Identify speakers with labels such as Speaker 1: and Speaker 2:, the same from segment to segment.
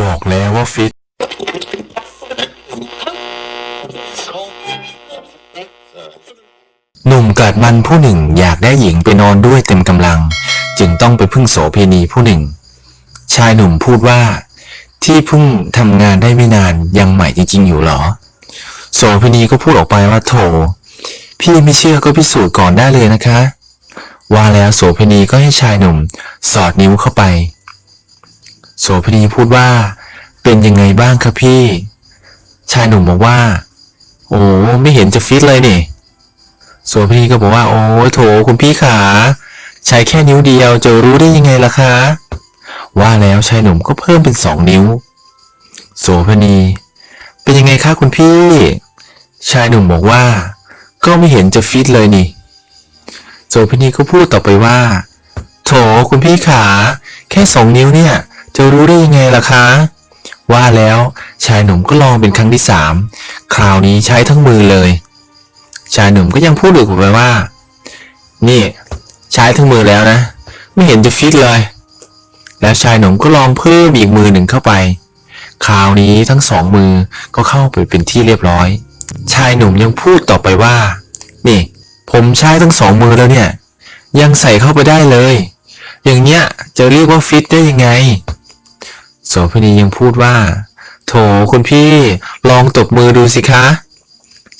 Speaker 1: บอกแล้วว่าฟิต หนุ่มกาดมันผู้หนึ่งอยากได้หญิงไปนอนด้วยเต็มกำลัง จึงต้องไปพึ่งโสเพณีผู้หนึ่ง ชายหนุ่มพูดว่า ที่เพิ่งทำงานได้ไม่นานยังใหม่จริงๆอยู่หรอ โสเพณีก็พูดออกไปว่าโถพี่ไม่เชื่อก็พิสูจน์ก่อนได้เลยนะคะ ว่าแล้วโสเพณีก็ให้ชายหนุ่ม สอดนิ้วเข้าไป โสเพณีพูดว่า เป็นยังไงบ้างครับพี่ ชายหนุ่มบอกว่า โอ้ไม่เห็นจะฟิตเลยนี่โสเพณีก็บอกว่า โอ้โถคุณพี่ขาใช้แค่นิ้วเดียวจะรู้ได้ยังไงล่ะคะ ว่าแล้วชายหนุ่มก็เพิ่มเป็นสองนิ้ว โสพณีเป็นยังไงคะคุณพี่ ชายหนุ่มบอกว่า ก็ไม่เห็นจะฟิตเลยนี่ โสพณีก็พูดต่อไปว่า โถคุณพี่ขาแค่สองนิ้วเนี่ย จะรู้ได้ยังไงล่ะคะ ว่าแล้วชายหนุ่มก็ลองเป็นครั้งที่สามคราวนี้ใช้ทั้งมือเลย ชายหนุ่มก็ยังพูดอีกไปว่า นี่ใช้ทั้งมือแล้วนะ ไม่เห็นจะฟิตเลย แล้วชายหนุ่มก็ลองเพิ่มอีกมือหนึ่งเข้าไป คราวนี้ทั้งสองมือก็เข้าไปเป็นที่เรียบร้อย ชายหนุ่มยังพูดต่อไปว่า นี่ ผมใช้ทั้งสองมือแล้วเนี่ย ยังใส่เข้าไปได้เลย อย่างเนี้ยจะเรียกว่าฟิตได้ยังไง สเภณียังพูดว่า โถคุณพี่ลองตบมือดูสิคะ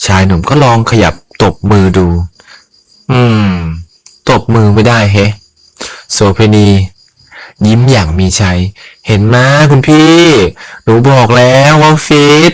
Speaker 1: ชายหนุ่มก็ลองขยับตบมือดู อืม ตบมือไม่ได้เฮโสเพณียิ้มอย่างมีชัย เห็นไหมคุณพี่ หนูบอกแล้วว่าฟิต